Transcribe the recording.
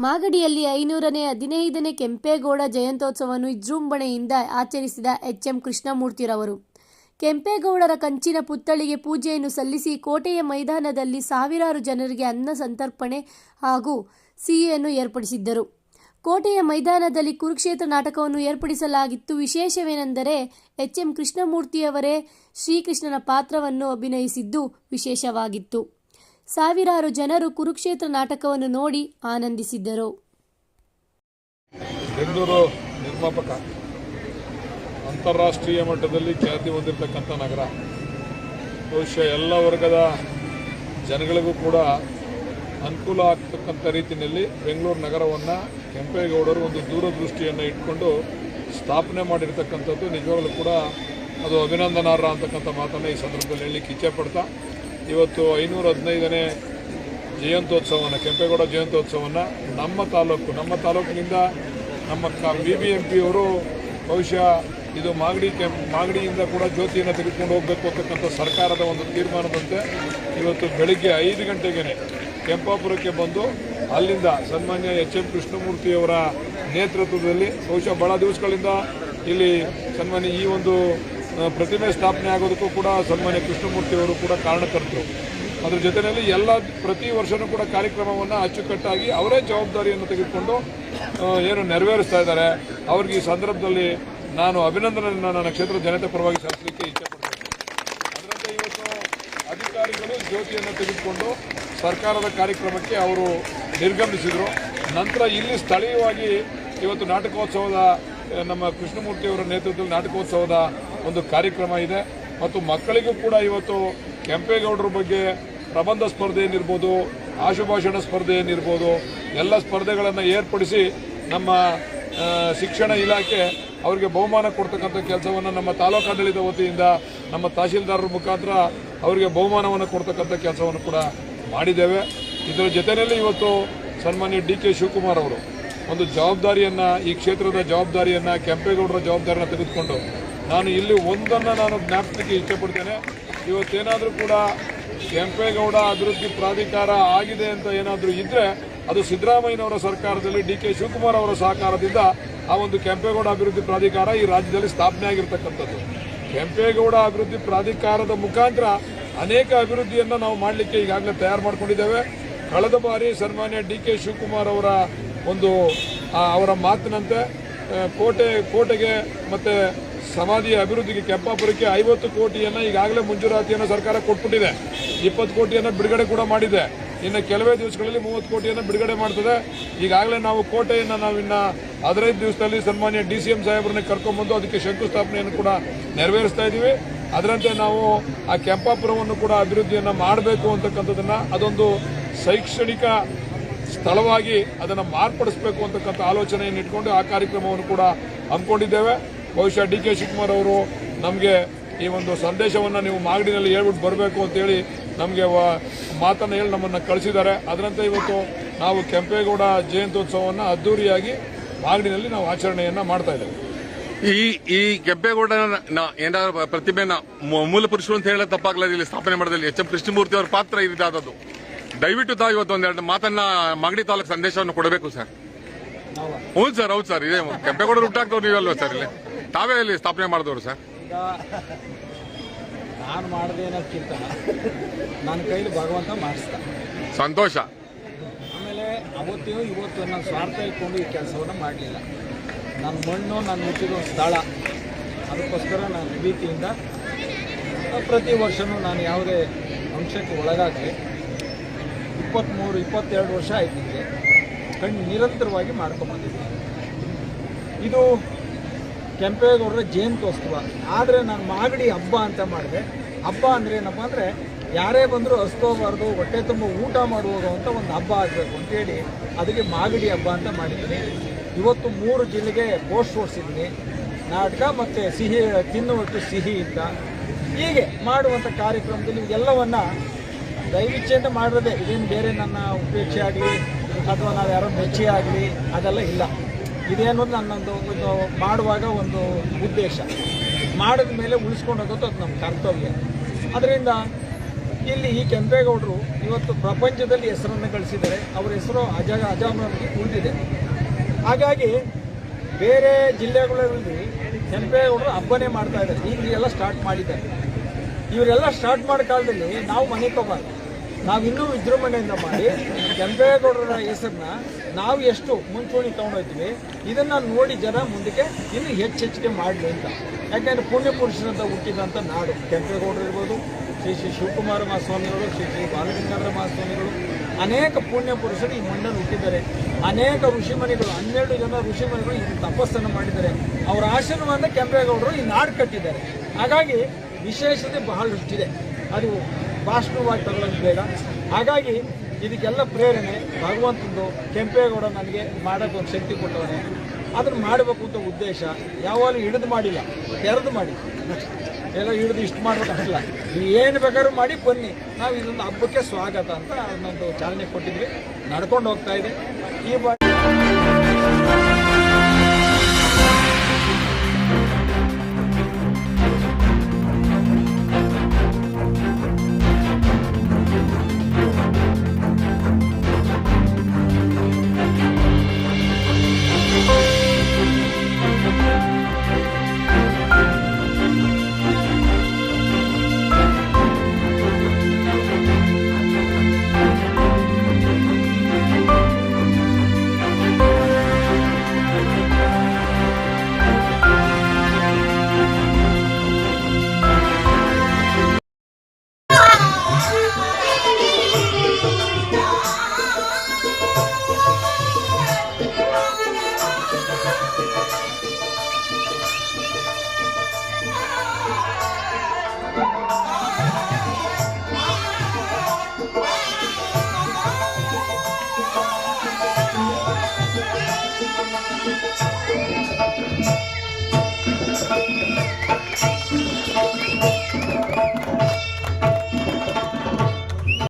ಮಾಗಡಿಯಲ್ಲಿ ಐನೂರನೇ ಹದಿನೈದನೇ ಕೆಂಪೇಗೌಡ ಜಯಂತೋತ್ಸವವನ್ನು ವಿಜೃಂಭಣೆಯಿಂದ ಆಚರಿಸಿದ ಎಚ್ ಎಂ ಕೃಷ್ಣಮೂರ್ತಿರವರು ಕೆಂಪೇಗೌಡರ ಕಂಚಿನ ಪುತ್ಥಳಿಗೆ ಪೂಜೆಯನ್ನು ಸಲ್ಲಿಸಿ ಕೋಟೆಯ ಮೈದಾನದಲ್ಲಿ ಸಾವಿರಾರು ಜನರಿಗೆ ಅನ್ನ ಸಂತರ್ಪಣೆ ಹಾಗೂ ಸಿಹಿಯನ್ನು ಏರ್ಪಡಿಸಿದ್ದರು. ಕೋಟೆಯ ಮೈದಾನದಲ್ಲಿ ಕುರುಕ್ಷೇತ್ರ ನಾಟಕವನ್ನು ಏರ್ಪಡಿಸಲಾಗಿತ್ತು. ವಿಶೇಷವೇನೆಂದರೆ ಎಚ್ ಎಂ ಕೃಷ್ಣಮೂರ್ತಿಯವರೇ ಶ್ರೀಕೃಷ್ಣನ ಪಾತ್ರವನ್ನು ಅಭಿನಯಿಸಿದ್ದು ವಿಶೇಷವಾಗಿತ್ತು. ಸಾವಿರಾರು ಜನರು ಕುರುಕ್ಷೇತ್ರ ನಾಟಕವನ್ನು ನೋಡಿ ಆನಂದಿಸಿದ್ದರು. ಬೆಂಗಳೂರು ನಿರ್ಮಾಪಕ, ಅಂತಾರಾಷ್ಟ್ರೀಯ ಮಟ್ಟದಲ್ಲಿ ಖ್ಯಾತಿ ಹೊಂದಿರತಕ್ಕಂಥ ನಗರ. ಬಹುಶಃ ಎಲ್ಲ ವರ್ಗದ ಜನಗಳಿಗೂ ಕೂಡ ಅನುಕೂಲ ಆಗ್ತಕ್ಕಂಥ ರೀತಿಯಲ್ಲಿ ಬೆಂಗಳೂರು ನಗರವನ್ನು ಕೆಂಪೇಗೌಡರು ಒಂದು ದೂರದೃಷ್ಟಿಯನ್ನು ಇಟ್ಕೊಂಡು ಸ್ಥಾಪನೆ ಮಾಡಿರ್ತಕ್ಕಂಥದ್ದು ನಿಜವಾಗಲೂ ಕೂಡ ಅದು ಅಭಿನಂದನಾರ್ಹ ಅಂತಕ್ಕಂಥ ಮಾತನ್ನು ಈ ಸಂದರ್ಭದಲ್ಲಿ ಹೇಳಲಿಕ್ಕೆ ಇಚ್ಛೆ ಪಡ್ತಾ ಇವತ್ತು ಐನೂರ ಹದಿನೈದನೇ ಜಯಂತ್ಯೋತ್ಸವವನ್ನು, ಕೆಂಪೇಗೌಡ ಜಯಂತ್ಯೋತ್ಸವವನ್ನು ನಮ್ಮ ತಾಲೂಕು, ನಮ್ಮ ತಾಲೂಕಿನಿಂದ ನಮ್ಮ ಕ ಬಿ ಬಿ ಎಂ ಪಿಯವರು ಬಹುಶಃ ಇದು ಮಾಗಡಿ ಕೆಂಪ್ ಮಾಗಡಿಯಿಂದ ಕೂಡ ಜ್ಯೋತಿಯನ್ನು ತೆಗೆದುಕೊಂಡು ಹೋಗಬೇಕು ಅಂತಕ್ಕಂಥ ಸರ್ಕಾರದ ಒಂದು ತೀರ್ಮಾನದಂತೆ ಇವತ್ತು ಬೆಳಿಗ್ಗೆ ಐದು ಗಂಟೆಗೆ ಕೆಂಪಾಪುರಕ್ಕೆ ಬಂದು ಅಲ್ಲಿಂದ ಸನ್ಮಾನ್ಯ ಎಚ್ ಎಂ ಕೃಷ್ಣಮೂರ್ತಿಯವರ ನೇತೃತ್ವದಲ್ಲಿ ಬಹುಶಃ ಬಹಳ ದಿವಸಗಳಿಂದ ಇಲ್ಲಿ ಸನ್ಮಾನ್ಯ ಈ ಒಂದು ಪ್ರತಿಮೆ ಸ್ಥಾಪನೆ ಆಗೋದಕ್ಕೂ ಕೂಡ ಸನ್ಮಾನ್ಯ ಕೃಷ್ಣಮೂರ್ತಿಯವರು ಕೂಡ ಕಾರಣಕರ್ತರು. ಅದರ ಜೊತೆಯಲ್ಲಿ ಎಲ್ಲ ಪ್ರತಿ ವರ್ಷನೂ ಕೂಡ ಕಾರ್ಯಕ್ರಮವನ್ನು ಅಚ್ಚುಕಟ್ಟಾಗಿ ಅವರೇ ಜವಾಬ್ದಾರಿಯನ್ನು ತೆಗೆದುಕೊಂಡು ಏನು ನೆರವೇರಿಸ್ತಾ ಇದ್ದಾರೆ. ಅವ್ರಿಗೆ ಈ ಸಂದರ್ಭದಲ್ಲಿ ನಾನು ಅಭಿನಂದನೆಯನ್ನು ನನ್ನ ಕ್ಷೇತ್ರ ಜನತೆ ಪರವಾಗಿ ಸಲ್ಲಿಸಲಿಕ್ಕೆ ಇಚ್ಛೆ ಪಡ್ತೇನೆ ಅದರಂತೆ ಇವತ್ತು ಅಧಿಕಾರಿಗಳು ಜ್ಯೋತಿಯನ್ನು ತೆಗೆದುಕೊಂಡು ಸರ್ಕಾರದ ಕಾರ್ಯಕ್ರಮಕ್ಕೆ ಅವರು ನಿರ್ಗಮಿಸಿದರು. ನಂತರ ಇಲ್ಲಿ ಸ್ಥಳೀಯವಾಗಿ ಇವತ್ತು ನಾಟಕೋತ್ಸವದ, ನಮ್ಮ ಕೃಷ್ಣಮೂರ್ತಿಯವರ ನೇತೃತ್ವದಲ್ಲಿ ನಾಟಕೋತ್ಸವದ ಒಂದು ಕಾರ್ಯಕ್ರಮ ಇದೆ. ಮತ್ತು ಮಕ್ಕಳಿಗೂ ಕೂಡ ಇವತ್ತು ಕೆಂಪೇಗೌಡರ ಬಗ್ಗೆ ಪ್ರಬಂಧ ಸ್ಪರ್ಧೆ ಏನಿರ್ಬೋದು, ಆಶುಭಾಷಣ ಸ್ಪರ್ಧೆ ಏನಿರ್ಬೋದು, ಎಲ್ಲ ಸ್ಪರ್ಧೆಗಳನ್ನು ಏರ್ಪಡಿಸಿ ನಮ್ಮ ಶಿಕ್ಷಣ ಇಲಾಖೆ ಅವರಿಗೆ ಬಹುಮಾನ ಕೊಡ್ತಕ್ಕಂಥ ಕೆಲಸವನ್ನು ನಮ್ಮ ತಾಲೂಕಾಡಳಿತ ವತಿಯಿಂದ ನಮ್ಮ ತಹಶೀಲ್ದಾರರ ಮುಖಾಂತರ ಅವರಿಗೆ ಬಹುಮಾನವನ್ನು ಕೊಡ್ತಕ್ಕಂಥ ಕೆಲಸವನ್ನು ಕೂಡ ಮಾಡಿದ್ದೇವೆ. ಇದರ ಜೊತೆಯಲ್ಲಿ ಇವತ್ತು ಸನ್ಮಾನ್ಯ ಡಿ ಕೆ ಶಿವಕುಮಾರ್ ಅವರು ಒಂದು ಜವಾಬ್ದಾರಿಯನ್ನು, ಈ ಕ್ಷೇತ್ರದ ಜವಾಬ್ದಾರಿಯನ್ನು, ಕೆಂಪೇಗೌಡರ ಜವಾಬ್ದಾರಿಯನ್ನು ತೆಗೆದುಕೊಂಡು ನಾನು ಇಲ್ಲಿ ಒಂದನ್ನು ನಾನು ಜ್ಞಾಪಕಕ್ಕೆ ಇಷ್ಟಪಡ್ತೇನೆ. ಇವತ್ತೇನಾದರೂ ಕೂಡ ಕೆಂಪೇಗೌಡ ಅಭಿವೃದ್ಧಿ ಪ್ರಾಧಿಕಾರ ಆಗಿದೆ ಅಂತ ಏನಾದರೂ ಇದ್ದರೆ ಅದು ಸಿದ್ದರಾಮಯ್ಯನವರ ಸರ್ಕಾರದಲ್ಲಿ ಡಿ ಕೆ ಶಿವಕುಮಾರ್ ಅವರ ಸಹಕಾರದಿಂದ ಆ ಒಂದು ಕೆಂಪೇಗೌಡ ಅಭಿವೃದ್ಧಿ ಪ್ರಾಧಿಕಾರ ಈ ರಾಜ್ಯದಲ್ಲಿ ಸ್ಥಾಪನೆ ಆಗಿರ್ತಕ್ಕಂಥದ್ದು. ಕೆಂಪೇಗೌಡ ಅಭಿವೃದ್ಧಿ ಪ್ರಾಧಿಕಾರದ ಮುಖಾಂತರ ಅನೇಕ ಅಭಿವೃದ್ಧಿಯನ್ನು ನಾವು ಮಾಡಲಿಕ್ಕೆ ಈಗಾಗಲೇ ತಯಾರು ಮಾಡಿಕೊಂಡಿದ್ದೇವೆ. ಕಳೆದ ಬಾರಿ ಸನ್ಮಾನ್ಯ ಡಿ ಕೆ ಶಿವಕುಮಾರ್ ಅವರ ಒಂದು ಅವರ ಮಾತಿನಂತೆ ಕೋಟೆ, ಕೋಟೆಗೆ ಮತ್ತೆ ಸಮಾಧಿ ಅಭಿವೃದ್ಧಿಗೆ ಕೆಂಪಾಪುರಕ್ಕೆ ಐವತ್ತು ಕೋಟಿಯನ್ನು ಈಗಾಗಲೇ ಮಂಜೂರಾತಿಯನ್ನು ಸರ್ಕಾರ ಕೊಟ್ಬಿಟ್ಟಿದೆ. ಇಪ್ಪತ್ತು ಕೋಟಿಯನ್ನು ಬಿಡುಗಡೆ ಕೂಡ ಮಾಡಿದೆ. ಇನ್ನು ಕೆಲವೇ ದಿವಸಗಳಲ್ಲಿ ಮೂವತ್ತು ಕೋಟಿಯನ್ನು ಬಿಡುಗಡೆ ಮಾಡ್ತದೆ. ಈಗಾಗಲೇ ನಾವು ಕೋಟೆಯನ್ನು ನಾವು ಇನ್ನು ಹದಿನೈದು ದಿವಸದಲ್ಲಿ ಸನ್ಮಾನ್ಯ ಡಿ ಸಿ ಎಂ ಸಾಹೇಬ್ರನ್ನ ಕರ್ಕೊಂಡ್ಬಂದು ಅದಕ್ಕೆ ಶಂಕುಸ್ಥಾಪನೆಯನ್ನು ಕೂಡ ನೆರವೇರಿಸ್ತಾ ಇದ್ದೀವಿ. ಅದರಂತೆ ನಾವು ಆ ಕೆಂಪಾಪುರವನ್ನು ಕೂಡ ಅಭಿವೃದ್ಧಿಯನ್ನು ಮಾಡಬೇಕು ಅಂತಕ್ಕಂಥದ್ದನ್ನು ಅದೊಂದು ಶೈಕ್ಷಣಿಕ ಸ್ಥಳವಾಗಿ ಅದನ್ನು ಮಾರ್ಪಡಿಸಬೇಕು ಅಂತಕ್ಕಂಥ ಆಲೋಚನೆಯನ್ನು ಇಟ್ಕೊಂಡು ಆ ಕಾರ್ಯಕ್ರಮವನ್ನು ಕೂಡ ಹಮ್ಮಿಕೊಂಡಿದ್ದೇವೆ. ಬಹುಶಃ ಡಿ ಕೆ ಶಿವಕುಮಾರ್ ಅವರು ನಮಗೆ ಈ ಒಂದು ಸಂದೇಶವನ್ನು ನೀವು ಮಾಗಡಿನಲ್ಲಿ ಹೇಳ್ಬಿಟ್ಟು ಬರಬೇಕು ಅಂತೇಳಿ ನಮಗೆ ಮಾತನ್ನು ಹೇಳಿ ನಮ್ಮನ್ನು ಕಳಿಸಿದ್ದಾರೆ. ಅದರಂತೆ ಇವತ್ತು ನಾವು ಕೆಂಪೇಗೌಡ ಜಯಂತ್ಯೋತ್ಸವವನ್ನು ಅದ್ದೂರಿಯಾಗಿ ಮಾಗಡಿನಲ್ಲಿ ನಾವು ಆಚರಣೆಯನ್ನು ಮಾಡ್ತಾ ಇದ್ದೇವೆ. ಈ ಈ ಕೆಂಪೇಗೌಡ ಏನಾದ್ರು ಪ್ರತಿಮೆನ ಮೂಲ ಪುರುಷರು ಅಂತ ಹೇಳಿ ತಪ್ಪಾಗ್ಲದ ಇಲ್ಲಿ ಸ್ಥಾಪನೆ ಮಾಡೋದ್ರಲ್ಲಿ ಎಚ್ ಎಂ ಕೃಷ್ಣಮೂರ್ತಿ ಅವರ ಪಾತ್ರ ಇದಾದದ್ದು. ದಯವಿಟ್ಟು ತಾ ಇವತ್ತು ಒಂದೆರಡು ಮಾತನ್ನ ಮಾಗಡಿ ತಾಲೂಕು ಸಂದೇಶವನ್ನು ಕೊಡಬೇಕು, ಸರ್. ಹೌದು ಸರ್ ಹೌದು ಸರ್, ಇದೇ. ಕೆಂಪೇಗೌಡರು ಹುಟ್ಟಾಕ್ತವ್ರು ನೀವಲ್ವ ಸರ್ ಇಲ್ಲಿ? ತಾವೇ ಇಲ್ಲಿ ಸ್ಥಾಪನೆ ಮಾಡಿದವರು ಸರ್? ಈಗ ನಾನು ಮಾಡಿದೆ ಅನ್ನೋದಕ್ಕಿಂತ ನನ್ನ ಕೈಲಿ ಭಗವಂತ ಮಾಡಿಸ್ದ. ಸಂತೋಷ. ಆಮೇಲೆ ಅವತ್ತಿಗೂ ಇವತ್ತು ನನ್ನ ಸ್ವಾರ್ಥ ಇಟ್ಕೊಂಡು ಈ ಕೆಲಸವನ್ನು ಮಾಡಲಿಲ್ಲ. ನನ್ನ ಮಣ್ಣು ನಾನು ಮುಚ್ಚಿದ ಸ್ಥಳ ಅದಕ್ಕೋಸ್ಕರ ನಾನು ಪ್ರೀತಿಯಿಂದ ಪ್ರತಿ ವರ್ಷನೂ ನಾನು ಯಾವುದೇ ಅಂಶಕ್ಕೆ ಒಳಗಾಗಲಿ. ಇಪ್ಪತ್ತ್ಮೂರು ಇಪ್ಪತ್ತೆರಡು ವರ್ಷ ಆಯ್ತಿದ್ದೆ ಕಣ್ಣು ನಿರಂತರವಾಗಿ ಮಾಡ್ಕೊಂಬಂದಿದ್ದೆ ಇದು ಕೆಂಪೇಗೌಡರ ಜಯಂತ್ಯೋತ್ಸವ. ಆದರೆ ನಾನು ಮಾಗಡಿ ಹಬ್ಬ ಅಂತ ಮಾಡಿದೆ. ಹಬ್ಬ ಅಂದರೆ ಏನಪ್ಪ ಅಂದರೆ ಯಾರೇ ಬಂದರೂ ಹಸ್ಕೋಬಾರ್ದು ಹೊಟ್ಟೆ ತುಂಬ ಊಟ ಮಾಡುವಾಗ ಅಂತ ಒಂದು ಹಬ್ಬ ಆಗಬೇಕು ಅಂತೇಳಿ ಅದಕ್ಕೆ ಮಾಗಡಿ ಹಬ್ಬ ಅಂತ ಮಾಡಿದ್ದೀನಿ. ಇವತ್ತು ಮೂರು ಜಿಲ್ಲೆಗೆ ಪೋಸ್ಟ್ ಓಡಿಸಿದ್ದೀನಿ ನಾಟಕ ಮತ್ತು ಸಿಹಿ ತಿನ್ನುವಷ್ಟು ಸಿಹಿ ಅಂತ. ಹೀಗೆ ಮಾಡುವಂಥ ಕಾರ್ಯಕ್ರಮದಲ್ಲಿ ಎಲ್ಲವನ್ನ ದಯವಿಚ್ಛೆಯಿಂದ ಮಾಡಿರೋದೇ. ಇದೇನು ಬೇರೆ ನನ್ನ ಉಪೇಕ್ಷೆ ಆಗಲಿ, ಅಥವಾ ನಾವು ಯಾರೋ ಮೆಚ್ಚಿ ಆಗಲಿ, ಅದೆಲ್ಲ ಇಲ್ಲ. ಇದೇನು ನನ್ನೊಂದು ಒಂದು ಮಾಡುವಾಗ ಒಂದು ಉದ್ದೇಶ. ಮಾಡಿದ ಮೇಲೆ ಉಳಿಸ್ಕೊಂಡು ಹೋಗೋದು ಅದು ನಮ್ಮ ಕರ್ತವ್ಯ. ಅದರಿಂದ ಇಲ್ಲಿ ಈ ಕೆಂಪೇಗೌಡರು ಇವತ್ತು ಪ್ರಪಂಚದಲ್ಲಿ ಹೆಸರನ್ನು ಗಳಿಸಿದರೆ ಅವರ ಹೆಸರು ಅಜ ಅಜಾಮಿ ಉಳಿದಿದೆ. ಹಾಗಾಗಿ ಬೇರೆ ಜಿಲ್ಲೆಗಳಲ್ಲಿ ಕೆಂಪೇಗೌಡರು ಹಬ್ಬನೇ ಮಾಡ್ತಾ ಇದ್ದಾರೆ. ಈಗ ಎಲ್ಲ ಸ್ಟಾರ್ಟ್ ಮಾಡಿದ್ದಾರೆ. ಇವರೆಲ್ಲ ಸ್ಟಾರ್ಟ್ ಮಾಡೋ ಕಾಲದಲ್ಲಿ ನಾವು ಮನೆ ತಗೋಬಾರ್ದು. ನಾವು ಇನ್ನೂ ವಿಜೃಂಭಣೆಯಿಂದ ಮಾಡಿ ಕೆಂಪೇಗೌಡರ ಹೆಸರನ್ನ ನಾವು ಎಷ್ಟು ಮುಂಚೂಣಿ ತೊಗೊಂಡೋಗ್ತೀವಿ ಇದನ್ನು ನೋಡಿ ಜನ ಮುಂದಕ್ಕೆ ಇನ್ನೂ ಹೆಚ್ಚು ಹೆಚ್ಚಿಗೆ ಮಾಡಲಿ ಅಂತ. ಯಾಕೆಂದರೆ ಪುಣ್ಯ ಪುರುಷರಂತ ಹುಟ್ಟಿದಂಥ ನಾಡು. ಕೆಂಪೇಗೌಡರು ಇರ್ಬೋದು, ಶ್ರೀ ಶ್ರೀ ಶಿವಕುಮಾರ ಮಹಾಸ್ವಾಮಿಗಳು, ಶ್ರೀ ಶ್ರೀ ಬಾಲಗಂಗಾಧರ ಮಹಾಸ್ವಾಮಿಗಳು, ಅನೇಕ ಪುಣ್ಯ ಪುರುಷರು ಈ ಮಣ್ಣನ್ನು ಹುಟ್ಟಿದ್ದಾರೆ. ಅನೇಕ ಋಷಿಮನಿಗಳು ಹನ್ನೆರಡು ಜನ ಋಷಿಮನಿಗಳು ಇಲ್ಲಿ ತಪಸ್ಸನ್ನು ಮಾಡಿದ್ದಾರೆ. ಅವರ ಆಶೀರ್ವಾದ ಕೆಂಪೇಗೌಡರು ಈ ನಾಡು ಕಟ್ಟಿದ್ದಾರೆ. ಹಾಗಾಗಿ ವಿಶೇಷತೆ ಬಹಳಷ್ಟಿದೆ. ಅದು ಭಾಷಣವಾಗಿ ತಗೊಳ್ಳೋದು ಬೇಡ ಹಾಗಾಗಿ ಇದಕ್ಕೆಲ್ಲ ಪ್ರೇರಣೆ ಭಗವಂತಂದು ಕೆಂಪೇಗೌಡ ನನಗೆ ಮಾಡೋಕ್ಕೆ ಒಂದು ಶಕ್ತಿ ಕೊಟ್ಟವನೇ. ಅದನ್ನು ಮಾಡಬೇಕು ಅಂತ ಉದ್ದೇಶ ಯಾವಾಗಲೂ ಹಿಡಿದು ಮಾಡಿಲ್ಲ. ತೆರೆದು ಮಾಡಿ ಎಲ್ಲ ಹಿಡಿದು ಇಷ್ಟು ಮಾಡಬೇಕಲ್ಲ ನೀವು ಏನು ಬೇಕಾದ್ರೂ ಮಾಡಿ ಬನ್ನಿ. ನಾವು ಇದೊಂದು ಹಬ್ಬಕ್ಕೆ ಸ್ವಾಗತ ಅಂತ ಅದನ್ನೊಂದು ಚಾಲನೆ ಕೊಟ್ಟಿದ್ವಿ. ನಡ್ಕೊಂಡು ಹೋಗ್ತಾ ಇದೆ. ಈ ಬಾ